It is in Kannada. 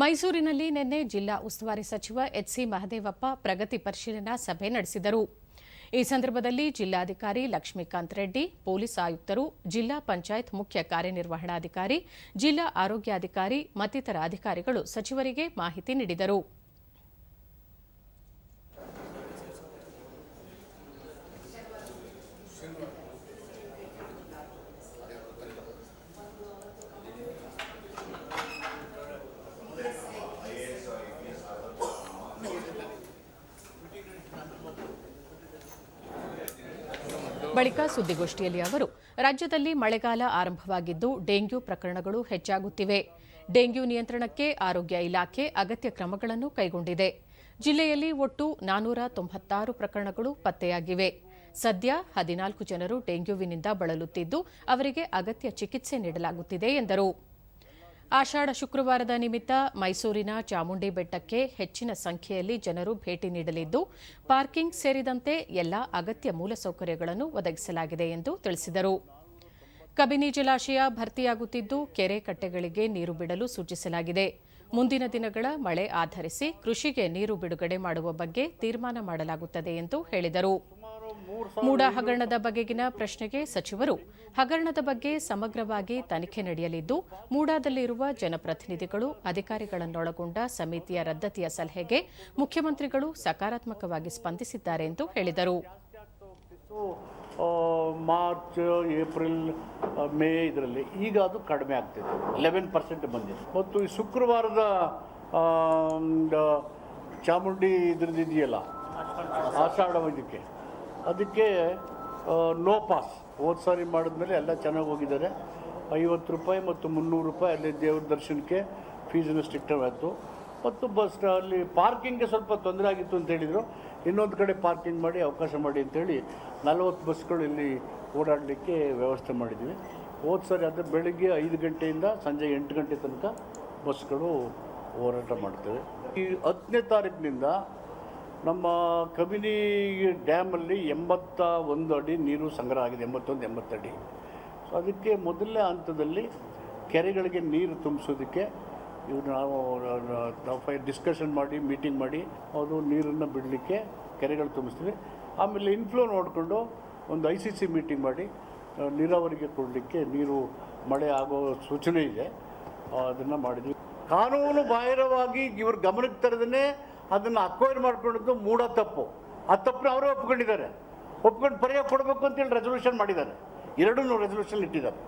ಮೈಸೂರಿನಲ್ಲಿ ನಿನ್ನೆ ಜಿಲ್ಲಾ ಉಸ್ತುವಾರಿ ಸಚಿವ ಎಚ್ಸಿ ಮಹದೇವಪ್ಪ ಪ್ರಗತಿ ಪರಿಶೀಲನಾ ಸಭೆ ನಡೆಸಿದರು. ಈ ಸಂದರ್ಭದಲ್ಲಿ ಜಿಲ್ಲಾಧಿಕಾರಿ ಲಕ್ಷ್ಮೀಕಾಂತ್ ರೆಡ್ಡಿ, ಪೊಲೀಸ್ ಆಯುಕ್ತರು, ಜಿಲ್ಲಾ ಪಂಚಾಯತ್ ಮುಖ್ಯ ಕಾರ್ಯನಿರ್ವಹಣಾಧಿಕಾರಿ, ಜಿಲ್ಲಾ ಆರೋಗ್ಯಾಧಿಕಾರಿ ಮತ್ತಿತರ ಅಧಿಕಾರಿಗಳು ಸಚಿವರಿಗೆ ಮಾಹಿತಿ ನೀಡಿದರು. ಬಳಿಕ ಸುದ್ದಿಗೋಷ್ಠಿಯಲ್ಲಿ ಅವರು, ರಾಜ್ಯದಲ್ಲಿ ಮಳೆಗಾಲ ಆರಂಭವಾಗಿದ್ದು ಡೆಂಗ್ಯೂ ಪ್ರಕರಣಗಳು ಹೆಚ್ಚಾಗುತ್ತಿವೆ. ಡೆಂಗ್ಯೂ ನಿಯಂತ್ರಣಕ್ಕೆ ಆರೋಗ್ಯ ಇಲಾಖೆ ಅಗತ್ಯ ಕ್ರಮಗಳನ್ನು ಕೈಗೊಂಡಿದೆ. ಜಿಲ್ಲೆಯಲ್ಲಿ ಒಟ್ಟು ನಾನೂರ ತೊಂಬತ್ತಾರು ಪ್ರಕರಣಗಳು ಪತ್ತೆಯಾಗಿವೆ. ಸದ್ಯ ಹದಿನಾಲ್ಕು ಜನರು ಡೆಂಗ್ಯೂವಿನಿಂದ ಬಳಲುತ್ತಿದ್ದು, ಅವರಿಗೆ ಅಗತ್ಯ ಚಿಕಿತ್ಸೆ ನೀಡಲಾಗುತ್ತಿದೆ ಎಂದರು. ಆಷಾಢ ಶುಕ್ರವಾರದ ನಿಮಿತ್ತ ಮೈಸೂರಿನ ಚಾಮುಂಡಿ ಬೆಟ್ಟಕ್ಕೆ ಹೆಚ್ಚಿನ ಸಂಖ್ಯೆಯಲ್ಲಿ ಜನರು ಭೇಟಿ ನೀಡಲಿದ್ದು, ಪಾರ್ಕಿಂಗ್ ಸೇರಿದಂತೆ ಎಲ್ಲ ಅಗತ್ಯ ಮೂಲಸೌಕರ್ಯಗಳನ್ನು ಒದಗಿಸಲಾಗಿದೆ ಎಂದು ತಿಳಿಸಿದರು. ಕಬಿನಿ ಜಲಾಶಯ ಭರ್ತಿಯಾಗುತ್ತಿದ್ದು, ಕೆರೆ ಕಟ್ಟೆಗಳಿಗೆ ನೀರು ಬಿಡಲು ಸೂಚಿಸಲಾಗಿದೆ. ಮುಂದಿನ ದಿನಗಳ ಮಳೆ ಆಧರಿಸಿ ಕೃಷಿಗೆ ನೀರು ಬಿಡುಗಡೆ ಮಾಡುವ ಬಗ್ಗೆ ತೀರ್ಮಾನ ಮಾಡಲಾಗುತ್ತದೆ ಎಂದು ಹೇಳಿದರು. ಮೂಡ ಹಗರಣದ ಬಗೆಗಿನ ಪ್ರಶ್ನೆಗೆ ಸಚಿವರು, ಹಗರಣದ ಬಗ್ಗೆ ಸಮಗ್ರವಾಗಿ ತನಿಖೆ ನಡೆಯಲಿದ್ದು ಮೂಡಾದಲ್ಲಿರುವ ಜನಪ್ರತಿನಿಧಿಗಳು, ಅಧಿಕಾರಿಗಳನ್ನೊಳಗೊಂಡ ಸಮಿತಿಯ ರದ್ದತಿಯ ಸಲಹೆಗೆ ಮುಖ್ಯಮಂತ್ರಿಗಳು ಸಕಾರಾತ್ಮಕವಾಗಿ ಸ್ಪಂದಿಸಿದ್ದಾರೆ ಎಂದು ಹೇಳಿದರು. ಮಾರ್ಚ್, ಏಪ್ರಿಲ್, ಮೇ ಇದರಲ್ಲಿ ಈಗ ಅದು ಕಡಿಮೆ ಆಗ್ತಿದೆ ಲೆವೆನ್ ಪರ್ಸೆಂಟ್ ಬಂದಿದೆ. ಮತ್ತು ಈ ಶುಕ್ರವಾರದ ಚಾಮುಂಡಿ ಇದ್ರದ್ದು ಇದೆಯಲ್ಲ, ಆಷಾಢ ಇದಕ್ಕೆ ಅದಕ್ಕೆ ನೋ ಪಾಸ್ ಹೋದ ಸಾರಿ ಮಾಡಿದ್ಮೇಲೆ ಎಲ್ಲ ಚೆನ್ನಾಗಿ ಹೋಗಿದ್ದಾರೆ. ಐವತ್ತು ರೂಪಾಯಿ ಮತ್ತು ಮುನ್ನೂರು ರೂಪಾಯಿ ಅಲ್ಲಿ ದೇವ್ರ ದರ್ಶನಕ್ಕೆ ಫೀಸನ್ನು ಸ್ಟ್ರಿಕ್ಟ್ ಆಯಿತು ಮತ್ತು ಬಸ್ ಅಲ್ಲಿ ಪಾರ್ಕಿಂಗ್ಗೆ ಸ್ವಲ್ಪ ತೊಂದರೆ ಆಗಿತ್ತು ಅಂತ ಹೇಳಿದರು. ಇನ್ನೊಂದು ಕಡೆ ಪಾರ್ಕಿಂಗ್ ಮಾಡಿ ಅವಕಾಶ ಮಾಡಿ ಅಂತೇಳಿ ನಲವತ್ತು ಬಸ್ಗಳು ಇಲ್ಲಿ ಓಡಾಡಲಿಕ್ಕೆ ವ್ಯವಸ್ಥೆ ಮಾಡಿದ್ವಿ. ಹೋದ ಸಾರಿ ಅದು ಬೆಳಿಗ್ಗೆ ಐದು ಗಂಟೆಯಿಂದ ಸಂಜೆ ಎಂಟು ಗಂಟೆ ತನಕ ಬಸ್ಗಳು ಹೋರಾಟ ಮಾಡ್ತೇವೆ. ಈ ಹತ್ತನೇ ತಾರೀಕಿನಿಂದ ನಮ್ಮ ಕಬಿನಿ ಡ್ಯಾಮಲ್ಲಿ ಎಂಬತ್ತ ಒಂದು ಅಡಿ ನೀರು ಸಂಗ್ರಹ ಆಗಿದೆ, ಎಂಬತ್ತೊಂದು, ಎಂಬತ್ತಡಿ. ಸೊ ಅದಕ್ಕೆ ಮೊದಲನೇ ಹಂತದಲ್ಲಿ ಕೆರೆಗಳಿಗೆ ನೀರು ತುಂಬಿಸೋದಕ್ಕೆ ಇವು ನಾವು ಫೈ ಡಿಸ್ಕಷನ್ ಮಾಡಿ ಮೀಟಿಂಗ್ ಮಾಡಿ, ಅವರು ನೀರನ್ನು ಬಿಡಲಿಕ್ಕೆ ಕೆರೆಗಳು ತುಂಬಿಸ್ತೀವಿ. ಆಮೇಲೆ ಇನ್ಫ್ಲೋ ನೋಡಿಕೊಂಡು ಒಂದು ಐ ಸಿ ಸಿ ಮೀಟಿಂಗ್ ಮಾಡಿ ನೀರಾವರಿಗೆ ಕೊಡಲಿಕ್ಕೆ ನೀರು ಮಳೆ ಆಗೋ ಸೂಚನೆ ಇದೆ. ಅದನ್ನು ಮಾಡಿದ್ವಿ. ಕಾನೂನು ಬಾಹಿರವಾಗಿ ಇವ್ರ ಗಮನಕ್ಕೆ ತರದೇ ಅದನ್ನು ಅಕ್ವೈರ್ ಮಾಡ್ಕೊಂಡದ್ದು ಮೂಢ ತಪ್ಪು. ಆ ತಪ್ಪನ್ನ ಅವರೇ ಒಪ್ಕೊಂಡಿದ್ದಾರೆ. ಒಪ್ಕೊಂಡು ಪರಿಹಾರ ಕೊಡಬೇಕು ಅಂತೇಳಿ ರೆಸೊಲ್ಯೂಷನ್ ಮಾಡಿದ್ದಾರೆ. ಎರಡೂ ರೆಸೊಲ್ಯೂಷನ್ ಇಟ್ಟಿದ್ದಾರೆ.